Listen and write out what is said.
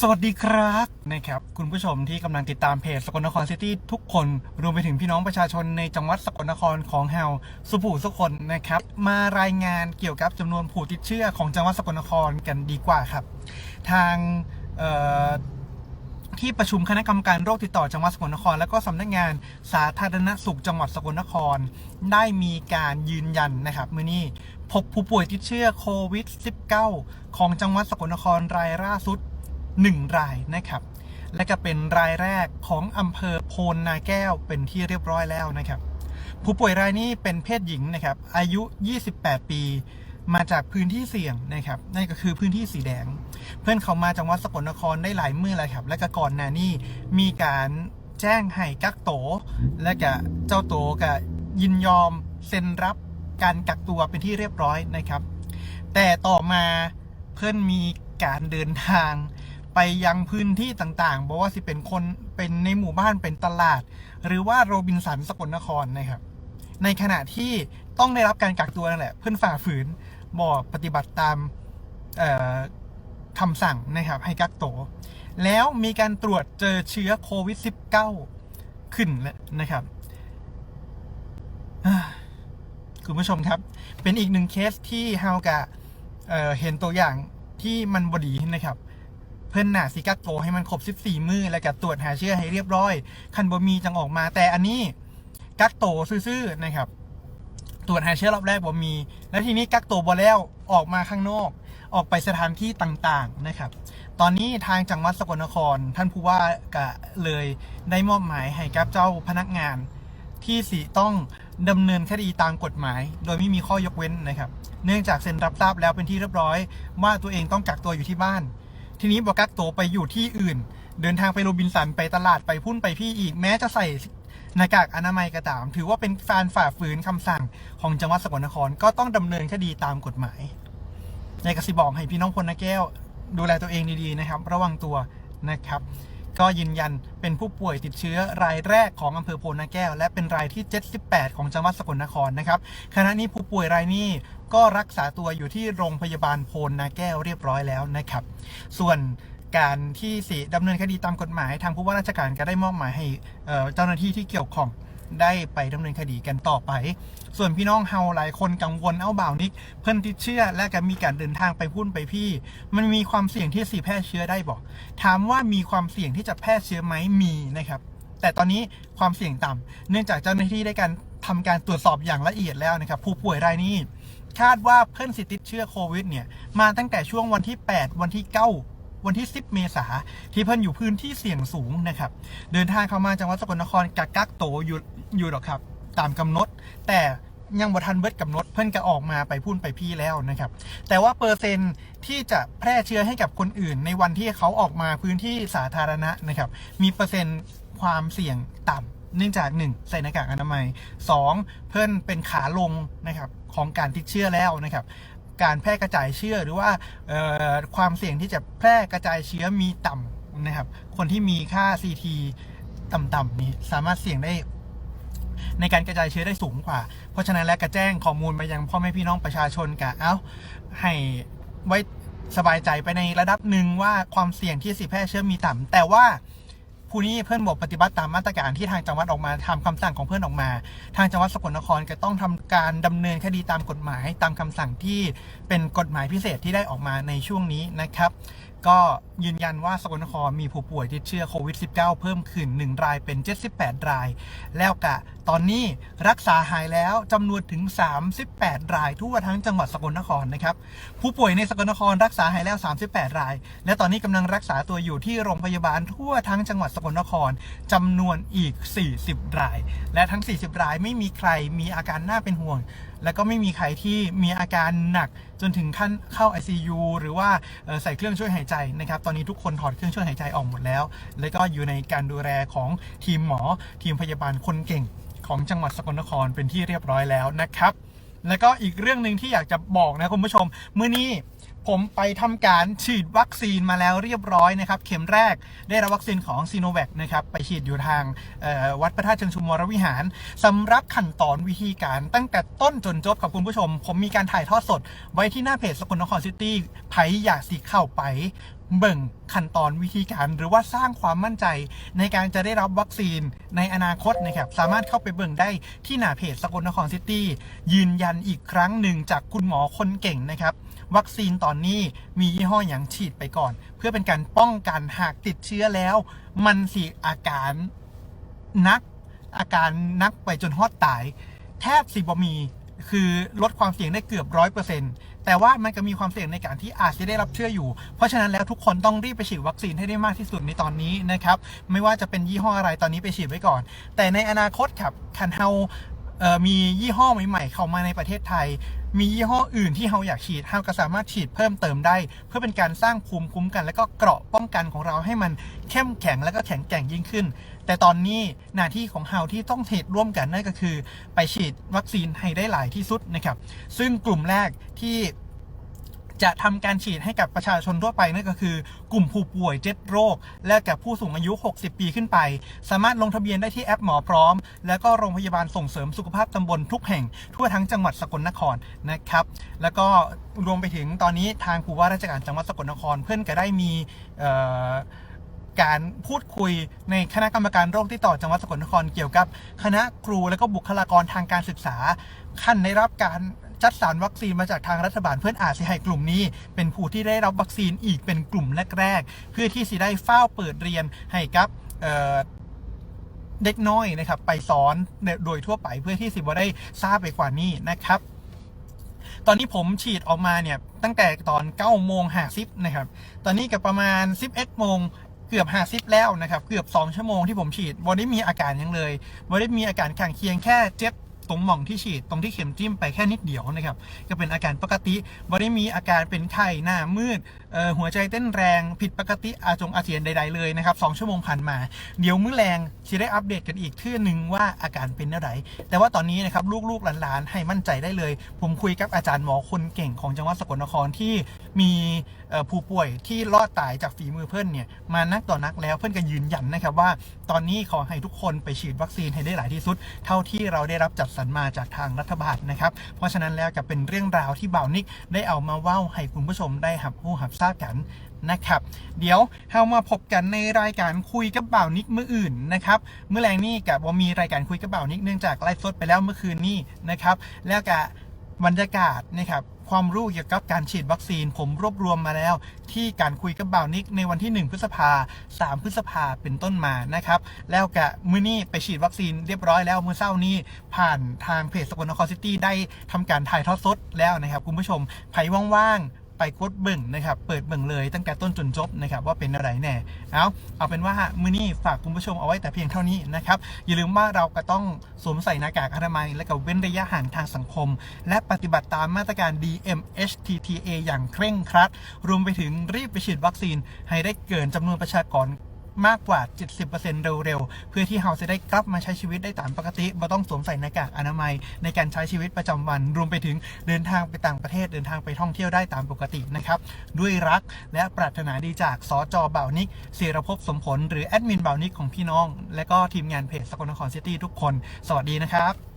สวัสดีครับนะครับคุณผู้ชมที่กำลังติดตามเพจสกลนครซิตี้ทุกคนรวมไปถึงพี่น้องประชาชนในจังหวัดสกลนครของเฮาสุผู้ทุกคนนะครับ มารายงานเกี่ยวกับจำนวนผู้ติดเชื้อของจังหวัดสกลนครกันดีกว่าครับ ทางที่ประชุมคณะกรรมการโรคติดต่อจังหวัดสกลนคร และก็สำนักงานสาธารณสุขจังหวัดสกลนคร ได้มีการยืนยันนะครับมื่อนี้พบผู้ป่วยติดเชื้อโควิด -19 ของจังหวัดสกลนครรายล่าสุด 1 รายนะครับ และก็เป็นรายแรกของอำเภอโพนนาแก้วเป็นที่เรียบร้อยแล้วนะครับ ผู้ป่วยรายนี้เป็นเพศหญิงนะครับ อายุ 28 ปี มาจากพื้นที่เสี่ยงนะครับนั่นก็คือพื้นที่สีแดง เพื่อนเขามาจังหวัดสกลนครได้หลายมื้อแล้วครับ และก็ก่อนหน้านี้มีการแจ้งให้กักโตวและก็เจ้าโตก็ยินยอมเซ็นรับการกักตัวเป็นที่เรียบร้อยนะครับ แต่ต่อมาเพื่อนมีการเดินทาง ไปยังพื้นที่ต่างๆบอกว่าสิเป็นคนเป็นในหมู่บ้านเป็นตลาด หรือว่าโรบินสันสกลนครนะครับ ในขณะที่ต้องได้รับการกักตัวนั่นแหละ เพื่อนฝ่าฝืนบอกปฏิบัติตามคำสั่งนะครับให้กักตัวแล้วมีการตรวจเจอเชื้อโควิด -19 ขึ้นแล้วนะครับคุณผู้ชมครับ เป็นอีกหนึ่งเคสที่เฮากะเเห็นตัวอย่างที่มันบดีนะครับ พื่อนหนาสิกักโตให้มันครบ 14 มือแล้วก็ตรวจหาเชื้อให้เรียบร้อย คันบ่มีจังออกมา แต่อันนี้กักโตซื่อๆนะครับ ตรวจหาเชื้อรอบแรกบ่มี แล้วทีนี้กักโตบ่แล้วออกมาข้างนอก ออกไปสถานที่ต่างๆนะครับ ตอนนี้ทางจังหวัดสกลนคร ท่านผู้ว่าก็เลยได้มอบหมายให้กับเจ้าพนักงานที่สีต้องดำเนินคดีตามกฎหมาย โดยไม่มีข้อยกเว้นนะครับ เนื่องจากเซ็นรับทราบแล้วเป็นที่เรียบร้อย ว่าตัวเองต้องกักตัวอยู่ที่บ้าน ทีนี้บอกกักตัวไปอยู่ที่อื่น เดินทางไปโรบินสันไปตลาดไปพุ่นไปพี่อีกแม้จะใส่หน้ากากอนามัยก็ตาม ถือว่าเป็นการฝ่าฝืนคำสั่งของจังหวัดสกลนครก็ต้องดำเนินคดีตามกฎหมายในกสิบอกให้พี่น้องพลนาแก้ว ดูแลตัวเองดีๆนะครับ ระวังตัวนะครับ ก็ยืนยันเป็นผู้ป่วยติดเชื้อรายแรกของอำเภอโพนาแก้ว และเป็นรายที่ 78 ของจังหวัดสกลนครนะครับขณะนี้ผู้ป่วยรายนี้ ก็รักษาตัวอยู่ที่โรงพยาบาลโพนาแก้วเรียบร้อยแล้วนะครับ ส่วนการที่สิดำเนินคดีตามกฎหมาย ทางผู้ว่าราชการก็ได้มอบหมายให้เจ้าหน้าที่ที่เกี่ยวข้องได้ไปดำเนินคดีกันต่อไป ส่วนพี่น้องเฮาหลายคนกังวลเอ้าบ่าวนิก เพิ่นติดเชื้อและก็มีการเดินทางไปพุ่นไปพี่ มันมีความเสี่ยงที่สิแพร่เชื้อได้บอก ถามว่ามีความเสี่ยงที่จะแพร่เชื้อไหมมีนะครับ แต่ตอนนี้ความเสี่ยงต่ำเนื่องจากเจ้าหน้าที่ได้การทำการตรวจสอบอย่างละเอียดแล้วนะครับ ผู้ป่วยรายนี้ คาดว่าเพิ่นสิติดเชื้อโควิดเนี่ยมาตั้งแต่ช่วงวันที่ 8 วันที่ 9 วันที่ 10 เมษาที่เพิ่นอยู่พื้นที่เสี่ยงสูงนะครับ เดินทางเข้ามาจังหวัดสกลนครกักกักโตอยู่อยู่หรอกครับ ตามกำหนด แต่ยังบ่ทันเบิดกำหนดเพิ่นก็ออกมาไปพุ่นไปพี่แล้วนะครับ แต่ว่าเปอร์เซ็นต์ที่จะแพร่เชื้อให้กับคนอื่น ในวันที่เขาออกมาพื้นที่สาธารณะนะครับ มีเปอร์เซ็นต์ความเสี่ยงต่ำ เนื่องจาก 1. ใส่หน้ากากอนามัย 2. เพิ่นเป็นขาลงนะครับของการติดเชื้อแล้วนะครับการแพร่กระจายเชื้อหรือว่าความเสี่ยงที่จะแพร่กระจายเชื้อมีต่ำนะครับ คนที่มีค่า CT ต่ำๆนี้สามารถเสี่ยงได้ในการกระจายเชื้อได้สูงกว่า เพราะฉะนั้นแล้วก็แจ้งข้อมูลไปยังพ่อแม่พี่น้องประชาชนกะเอ้าให้ไว้สบายใจไปในระดับหนึ่งว่าความเสี่ยงที่สิแพร่เชื้อมีต่ำแต่ว่า ผู้นี้เพื่อนบอกปฏิบัติตามมาตรการที่ทางจังหวัดออกมาทำคำสั่งของเพื่อนออกมา ทางจังหวัดสกลนครก็ต้องทำการดำเนินคดีตามกฎหมายตามคำสั่งที่เป็นกฎหมายพิเศษที่ได้ออกมาในช่วงนี้นะครับก็ยืนยันว่าสกลนครมีผู้ป่วยติดเชื้อโควิด -19 เพิ่มขึ้น 1 รายเป็น 78 ราย แล้วกะ ตอนนี้รักษาหายแล้วจำนวนถึง 38 รายทั่วทั้งจังหวัดสกลนครนะครับ ผู้ป่วยในสกลนครรักษาหายแล้ว 38 ราย และตอนนี้กำลังรักษาตัวอยู่ที่โรงพยาบาลทั่วทั้งจังหวัดสกลนครจำนวนอีก 40 ราย และทั้ง 40 รายไม่มีใครมีอาการน่าเป็นห่วงแล้วก็ไม่มีใครที่มีอาการหนักจนถึงขั้นเข้า ICU หรือว่าใส่เครื่องช่วยหายใจนะครับ ตอนนี้ทุกคนถอดเครื่องช่วยหายใจออกหมดแล้ว แล้วก็อยู่ในการดูแลของทีมหมอ ทีมพยาบาลคนเก่งของจังหวัดสกลนครเป็นที่เรียบร้อยแล้วนะครับ แล้วก็อีกเรื่องหนึ่งที่อยากจะบอกนะคุณผู้ชมเมื่อนี้ผมไปทำการฉีดวัคซีนมาแล้วเรียบร้อยนะครับ เข็มแรกได้รับวัคซีนของซีโนแวคนะครับ ไปฉีดอยู่ทางวัดพระธาตุเชิงชุมวรวิหารสำหรับขั้นตอนวิธีการตั้งแต่ต้นจนจบครับคุณผู้ชม ผมมีการถ่ายทอดสด ไว้ที่หน้าเพจสกลนครซิตี้ไผอยากสีเข้าไป เบิ่งขั้นตอนวิธีการหรือว่าสร้างความมั่นใจในการจะได้รับวัคซีนในอนาคตนะครับสามารถเข้าไปเบิ่งได้ที่หน้าเพจสกลนครซิตี้ยืนยันอีกครั้งหนึ่งจากคุณหมอคนเก่งนะครับ วัคซีนตอนนี้มียี่ห้ออย่างฉีดไปก่อน เพื่อเป็นการป้องกันหากติดเชื้อแล้ว มันสิอาการนักอาการนักไปจนฮอดตาย แทบสิบมี คือลดความเสี่ยงได้เกือบร้อยเปอร์เซ็นต์แต่ว่ามันก็มีความเสี่ยงในการที่อาจจะได้รับเชื้ออยู่ เพราะฉะนั้นแล้วทุกคนต้องรีบไปฉีดวัคซีนให้ได้มากที่สุดในตอนนี้นะครับ ไม่ว่าจะเป็นยี่ห้ออะไรตอนนี้ไปฉีดไว้ก่อน แต่ในอนาคตครับคันเฮา มียี่ห้อใหม่ๆเข้ามาในประเทศไทย มียี่ห้ออื่นที่เราอยากฉีดเราก็สามารถฉีดเพิ่มเติมได้ เพื่อเป็นการสร้างภูมิคุ้มกัน และก็เกราะป้องกันของเราให้มันเข้มแข็งและก็แข็งแกร่งยิ่งขึ้น แต่ตอนนี้หน้าที่ของเราที่ต้องเทรดร่วมกันนั่นก็คือ ไปฉีดวัคซีนให้ได้หลายที่สุดนะครับ ซึ่งกลุ่มแรกที่ จะทำการฉีดให้กับประชาชนทั่วไปนั่นก็คือ กลุ่มผู้ป่วยเจ็ดโรค และกับผู้สูงอายุ 60 ปีขึ้นไป สามารถลงทะเบียนได้ที่แอปหมอพร้อม แล้วก็โรงพยาบาลส่งเสริมสุขภาพตำบลทุกแห่งทั่วทั้งจังหวัดสกลนครนะครับ แล้วก็รวมไปถึงตอนนี้ทางผู้ว่าราชการจังหวัดสกลนครเพื่อนก็ได้มีการพูดคุยในคณะกรรมการโรคติดต่อจังหวัดสกลนครเกี่ยวกับ คณะครูและก็บุคลากรทางการศึกษาขั้นได้รับการ จัดสรรวัคซีนมาจากทางรัฐบาลเพื่อนอาจจะให้กลุ่มนี้ เป็นผู้ที่ได้รับวัคซีนอีกเป็นกลุ่มแรกๆ เพื่อที่สิได้เฝ้าเปิดเรียนให้กับเเด็กน้อยนะครับ ไปสอนโดยทั่วไปเพื่อที่สิบว่าได้ทราบไปกว่านี้นะครับ ตอนนี้ผมฉีดออกมาเนี่ยตั้งแต่ตอน9โมง50นะครับ ตอนนี้กับประมาณ 11โมงเกือบ50แล้วนะครับ เกือบ 2 ชั่วโมงที่ผมฉีดบอได้มีอาการยังเลยบอได้มีอาการข้างเคียงแค่เจ็บ ตรงหม่องที่ฉีดตรงที่เข็มจิ้มไปแค่นิดเดียวนะครับก็เป็นอาการปกติบอได้มีอาการเป็นไข้หน้ามืดหัวใจเต้นแรงผิดปกติอาจงอาเจียนใด ๆเลยนะครับ2ชั่วโมงผ่านมา เดี๋ยวมื้อแรงจะได้อัปเดตกันอีกเทื่อหนึ่งว่าอาการเป็นอะไรแต่ว่าตอนนี้นะครับลูกๆหลานๆ ให้มั่นใจได้เลย ผมคุยกับอาจารย์หมอคนเก่งของจังหวัดสกลนครที่มีผู้ป่วยที่รอดตายจากฝีมือเพื่อนเนี่ยมานักต่อนักแล้วเพื่อนก็ยืนยันนะครับว่า ตอนนี้ขอให้ทุกคนไปฉีดวัคซีนให้ได้หลายที่สุด เท่าที่เราได้รับจัดสรรมาจากทางรัฐบาลนะครับ เพราะฉะนั้นแล้วจะเป็นเรื่องราวที่บ่าวนิกได้เอามาเว้าให้คุณผู้ชมได้หับหูหับทราบกันนะครับ เดี๋ยวเรามาพบกันในรายการคุยกับบ่าวนิกเมื่ออื่นนะครับเมื่อแรงนี้กับว่ามีรายการคุยกับบ่าวนิกเนื่องจากไลฟ์สดไปแล้วเมื่อคืนนี้นะครับ แล้วกับบรรยากาศนะครับ ความรู้เกี่ยวกับการฉีดวัคซีน ผมรวบรวมมาแล้ว ที่การคุยกับบ่าวนิกในวันที่ 1 พฤษภา 3 พฤษภาเป็นต้นมานะครับ แล้วกะมือนี้ไปฉีดวัคซีนเรียบร้อยแล้วมือเช้านี้ผ่านทางเพจสกลนครซิตี้ได้ทำการถ่ายทอดสดแล้วนะครับคุณผู้ชมไผ่ว่างๆ ไปกดเบิ่งนะครับ เปิดเบิ่งเลยตั้งแต่ต้นจนจบนะครับว่าเป็นอะไรแน่ เอาเอาเป็นว่ามื้อนี้ฝากคุณผู้ชมเอาไว้แต่เพียงเท่านี้นะครับ อย่าลืมว่าเราก็ต้องสวมใส่หน้ากากอนามัย และก็เว้นระยะห่างทางสังคม และปฏิบัติตามมาตรการ DMHTTA อย่างเคร่งครัด รวมไปถึงรีบไปฉีดวัคซีนให้ได้เกินจำนวนประชากร มากกว่า 70%เร็วๆ เพื่อที่เราจะได้กลับมาใช้ชีวิตได้ตามปกติไม่ต้องสวมใส่หน้ากากอนามัย ในการใช้ชีวิตประจำวัน รวมไปถึงเดินทางไปต่างประเทศ เดินทางไปท่องเที่ยวได้ตามปกตินะครับ ด้วยรักและปรารถนาดีจากสจบ่าวนิกเสรภพสมผล หรือแอดมินบ่าวนิกของพี่น้อง และก็ทีมงานเพจสกลนครซิตี้ทุกคน สวัสดีนะครับ